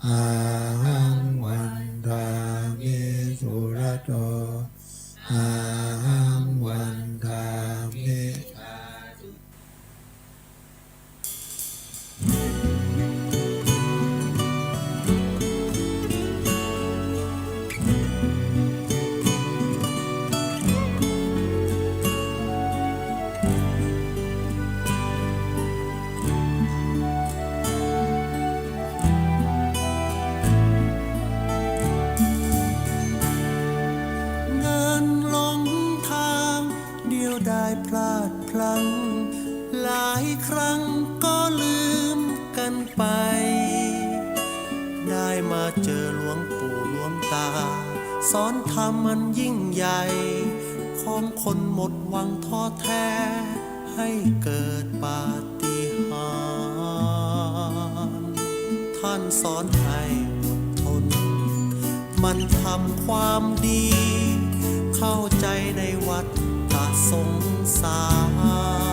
嗯 ลายครั้งก็ลืมกันไป ได้มาเจอหลวงปู่หลวงตา สอนธรรมมันยิ่งใหญ่ ของคนหมดหวังท้อแท้ ให้เกิดปาฏิหาริย์ท่านสอนให้อดทน มันทำความดี เข้าใจในวัดตาสงสาร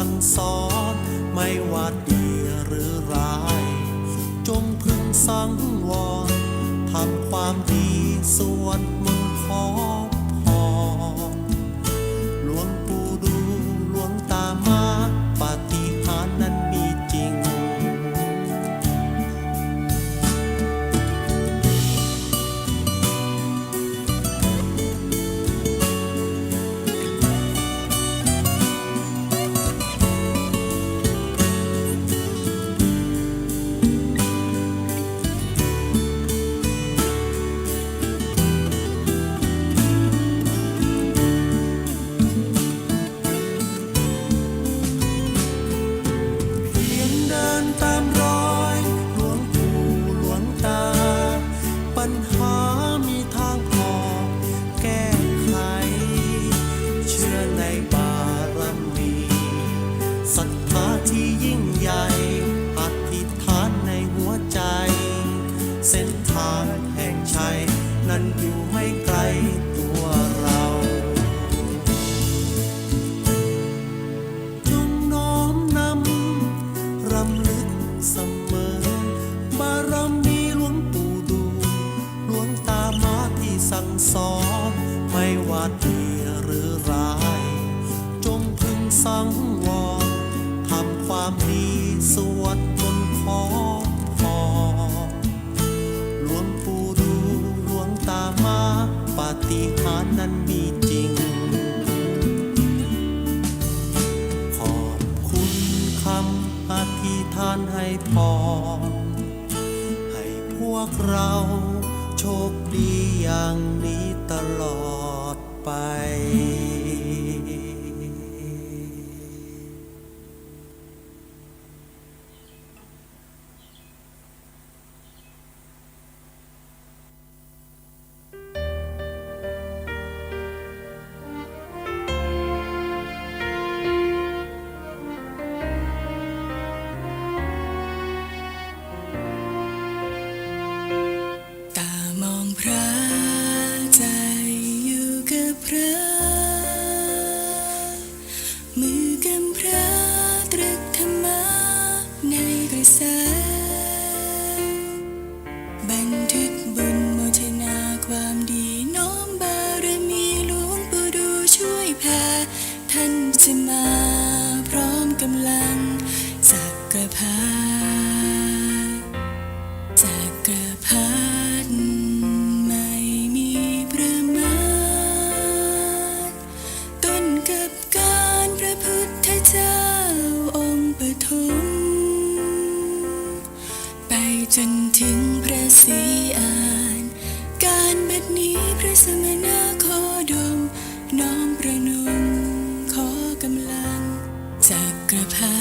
สั่งสอนไม่ว่าดีหรือร้าย จงพึงสังวรทำความดีสวดมนต์ขอ aqui. กรพรร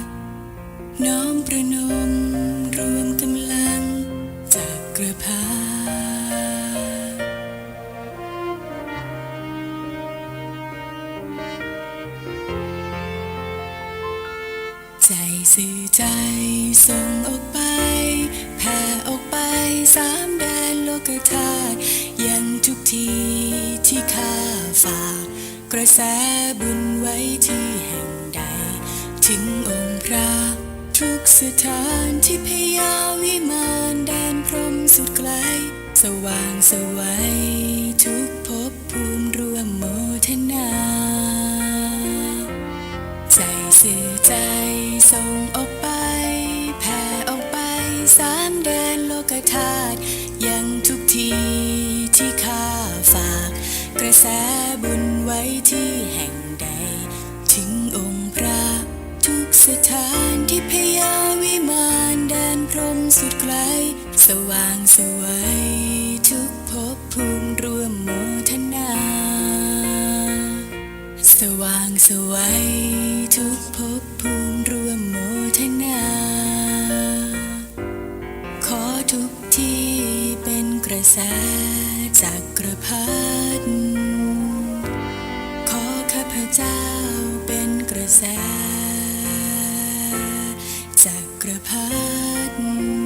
ดิน้อมประนมรวมกำลังจักรพรรดิใจสื่อใจส่งออกไป แผ่ออกไปสามแดนโลกธาตุยังทุกทีที่ข้าฝากกระแสบุญ ที่แห่งใด ถึงองค์พระ ทุกสถานที่พยาวิมานแดนพรหมสุดไกล สว่างสวัย สวัยทุกภพภูมิรวมโมทนา สว่างสวัยทุกภพภูมิรวมโมทนา ขอทุกที่เป็นกระแสจากกระพัดขอข้าพเจ้าเป็นกระแสจากกระพัด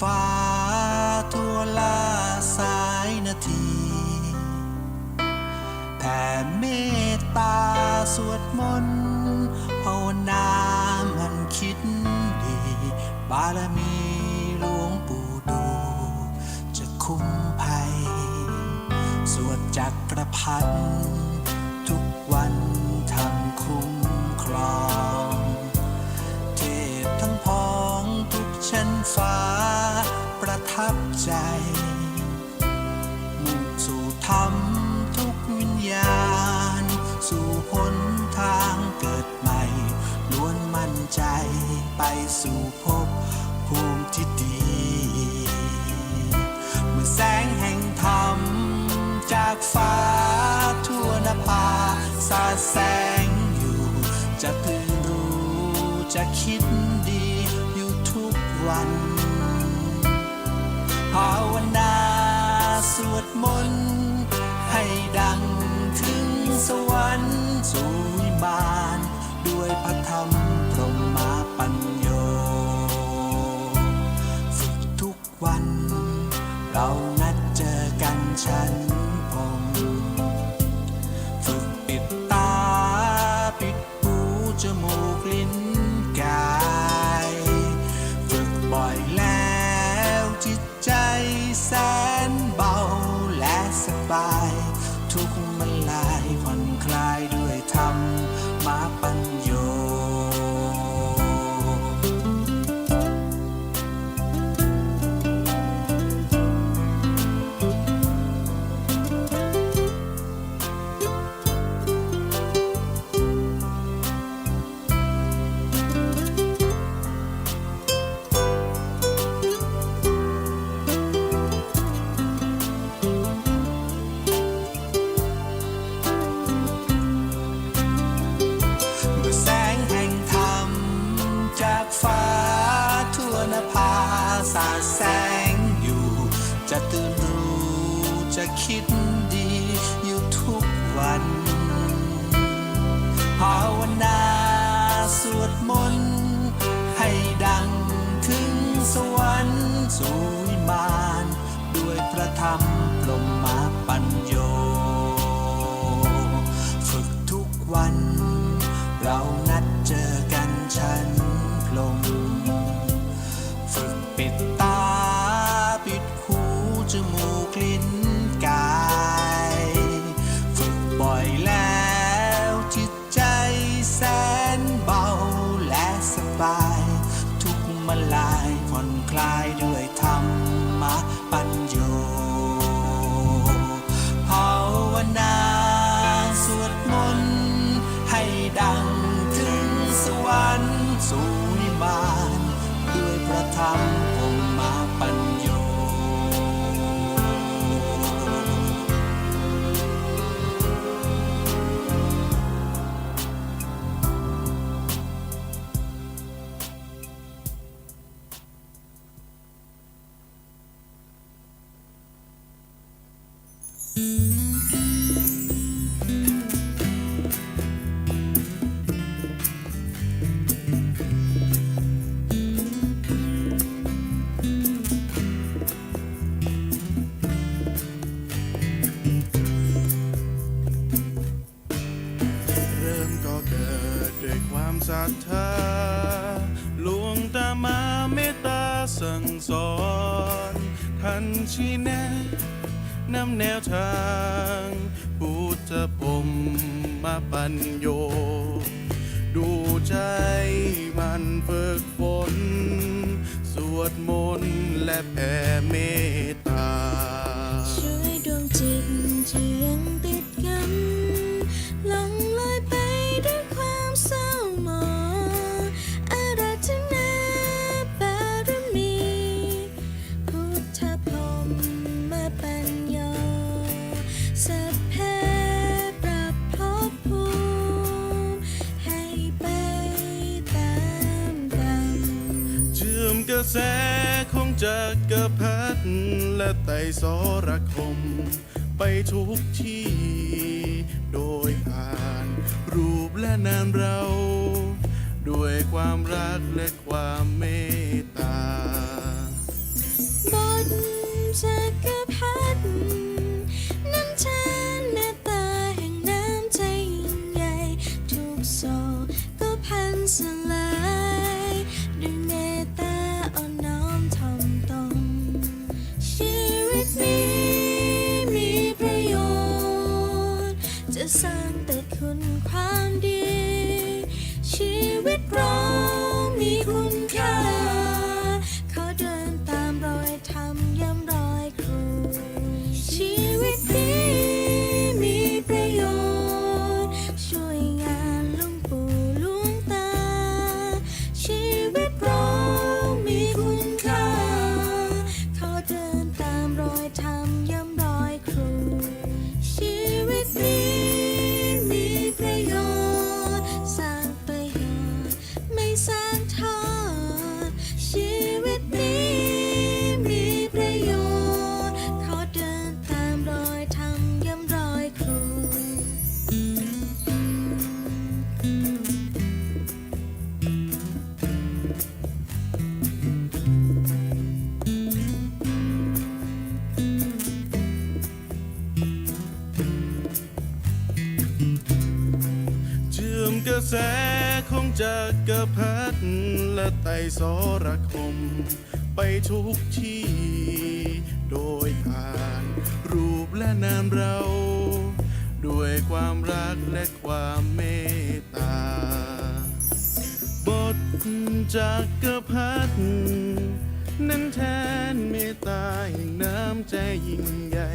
ฟ้าทั่วลาสายนาทีแผ่เมตตาสวดมนต์ภาวนามันคิดดี บารมีหลวงปู่ดูจะคุ้มภัย สวดจักรพันทุกวันทำคุ้มครอง เทพทั้งพ้องทุกชั้นฟ้า ประทับใจ มุ่งสู่ธรรมทุกวิญญาณ สู่หนทางเกิดใหม่ ล้วนมั่นใจไปสู่ภพภูมิที่ดี เมื่อแสงแห่งธรรม จากฟ้าทั่วนภาสาดแสงอยู่ จะตื่นรู้จะคิดดีอยู่ทุกวันาวนาสวดมนต์ให้ดังถึงสวรรค์สู่วิมานด้วยพระธรรมพรหมาปัญโยฝึกทุกวัน เรานัดเจอกันฉัน สวยบาน ด้วยพระธรรม ให้ดังถึงสวรรค์สู่นิมานด้วยพระธรรมามศรัทธาหลวงตามาเมตตาสั่งสอนท่านชี้แนะนำแนวทางพุทธพรมมาปัญโย ดูใจมันฝึกฝน สวดมนต์และแผ่เมตตา ช่วยดวงจิตที่ยัง และไต่สรคม ไปทุกที่ โดยผ่านรูปและนามเรา ด้วยความรักและความเมตตาบทจาก ดและไตสรคม ไปทุกที่ โดยผ่านรูปและนามเรา ด้วยความรักและความเมตตา บทจากกรพรรดินั้นแทนเมตตาแห่งน้ำใจยิ่งใหญ่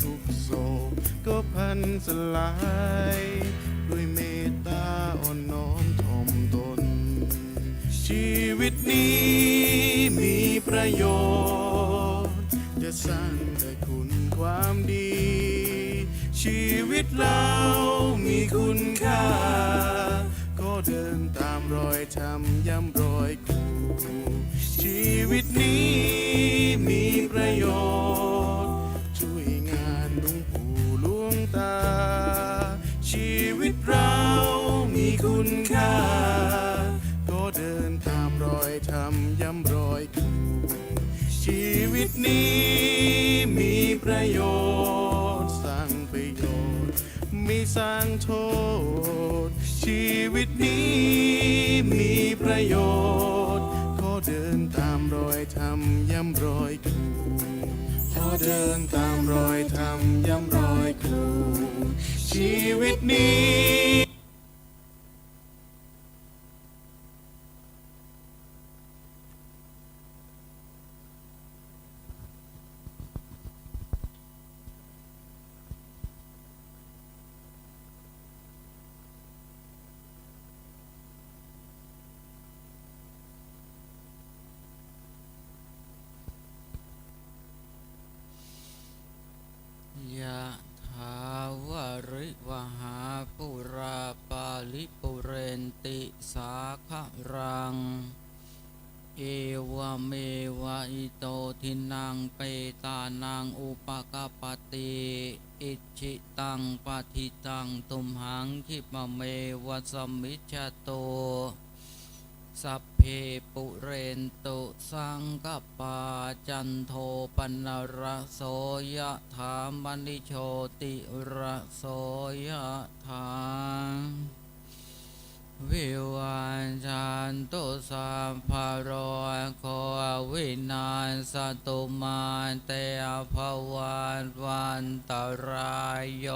ทุกโศกก็พันสลาย ด้วยเมตตาอ่อนน้อม ชีวิตนี้มีประโยชน์ จะสร้างแต่คุณความดี ชีวิตเรามีคุณค่า ก็เดินตามรอยธรรมย้ำรอยครูชีวิตนี้มีประโยชน์ ช่วยงานลวงปู่หลวงตา ชีวิตเรามีคุณ นี้มีประโยชน์ สร้างประโยชน์ไม่สร้างโทษ ชีวิตนี้มีประโยชน์ก็เดินตามรอยธรรมย้ำรอยครูขอเดินตามรอยธรรมย้ำรอยครูชีวิตนี้ ยะถาวาริวหาปุราปาลิปุเรนติ สาขะรัง เอวเมวะอิโตทินังเปตานังอุปกปปติอิจิตังปฏิตังตุมหังคิปเมวะสมมิจจโตสัพเพปุเรนตุสังกปาจันโทปนระโสยะถามณิโชติระโสยะถา วิวันชันตุสัมภโรโควินานสตุมาเตอภวันวันตรายโย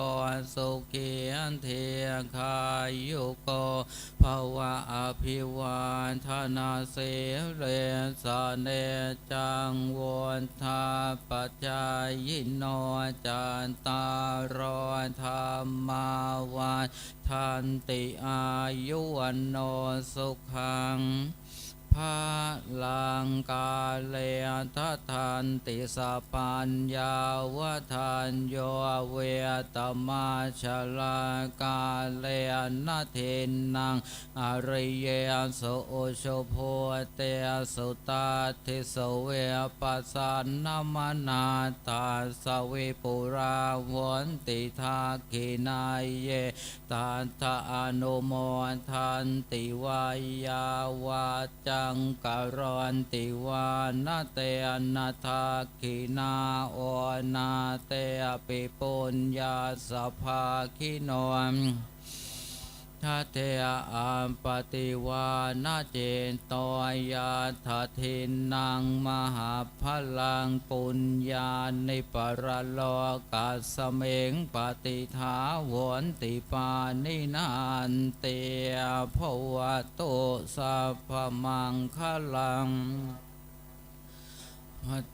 สุขีอันเทียคายุโกภาวะอภิวาทนาเสเรสเนจังวนทาปัจจายโนจันตารอนธรรมาวันทันติอายุวันโนสุขัง ภาลังกาเลทัทันติสปัญญาวทันโยเวตมาชลากาเลนะเทนนังอริยโสโอโชโพเตสุตาทิสเวปัสสนนมนาตาสวิปุราวันติทาคินายเยตันทะอนุโมทันติวายาวาจัังกรอนติวานาเตอนาทาคินาโอนาเตปิปุญญาสภาคิโนม ทัตเตอัมปติวานาเจนโตยาทัทินนางมหาพลังปุญญาในปรโลกัสสเมงปฏิทาวนติปานินานเตียภวะโตสัพพมังคลัง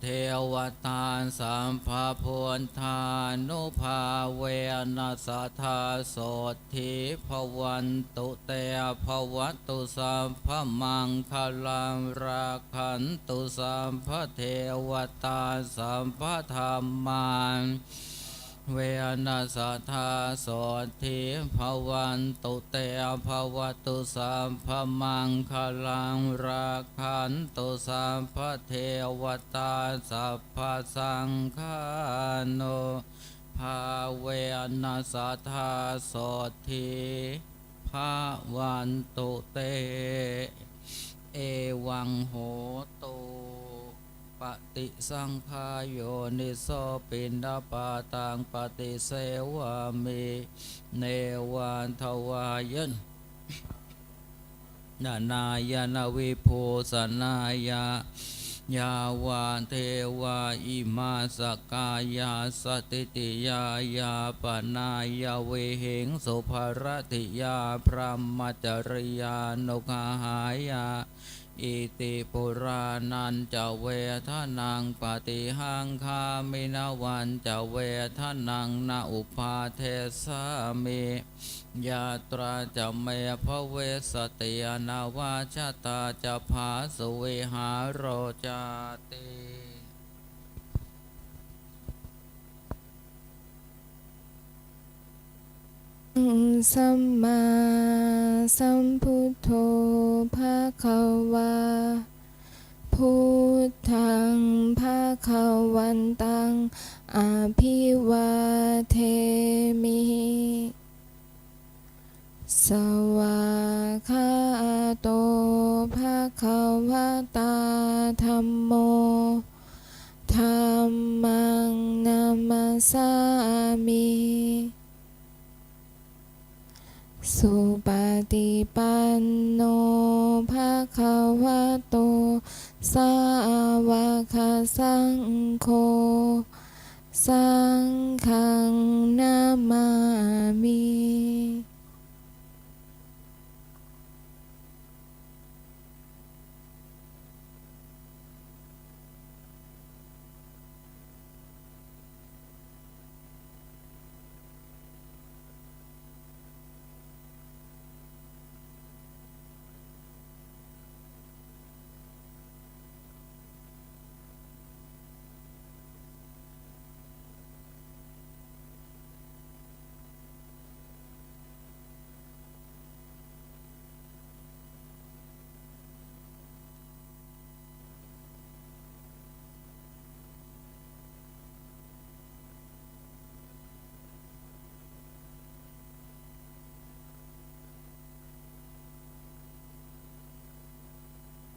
เทวตาสัมภาพุนธานุภาเวนัสธาโสทิภวันตุเตภวตุสัมภมังคลังราคันตุสัมภเทวตาสัมภธรรมาน เวนัสธาสทิภวันตุเตภวตุสัมภมังคลังราคันตุสัมภเทวตาสัพพสังฆานุภาเวนัสธาสทิภาวันตุเต เอวังโหตุ ปฏิสังขายโยนิโสปินดาปาตังปฏิเสวามิเนวันทวายนนานายนาวิภูสนายายาวาเทวาอิมาสกายาสติติยายาปนายาเวหิงสุภรติยาพระมจริยานุกาหายา อิติปุรานันจะเวทนังปฏิหังคามินาวันจะเวทนังนาอุปาเทสามิยาตราจะเมภเวสติานาวาชาตาจะภาสเวหาโรจาติ สัมมาสัมพุทโธภะคะวาพุทธังภะคะวันตังอาภิวาเทมิ สวาคาโตภะคะวตาธัมโมธัมมังนามัสสามิ สุปฏิปันโนภะคะวะโต สาวกสังโฆ สังฆนามามิ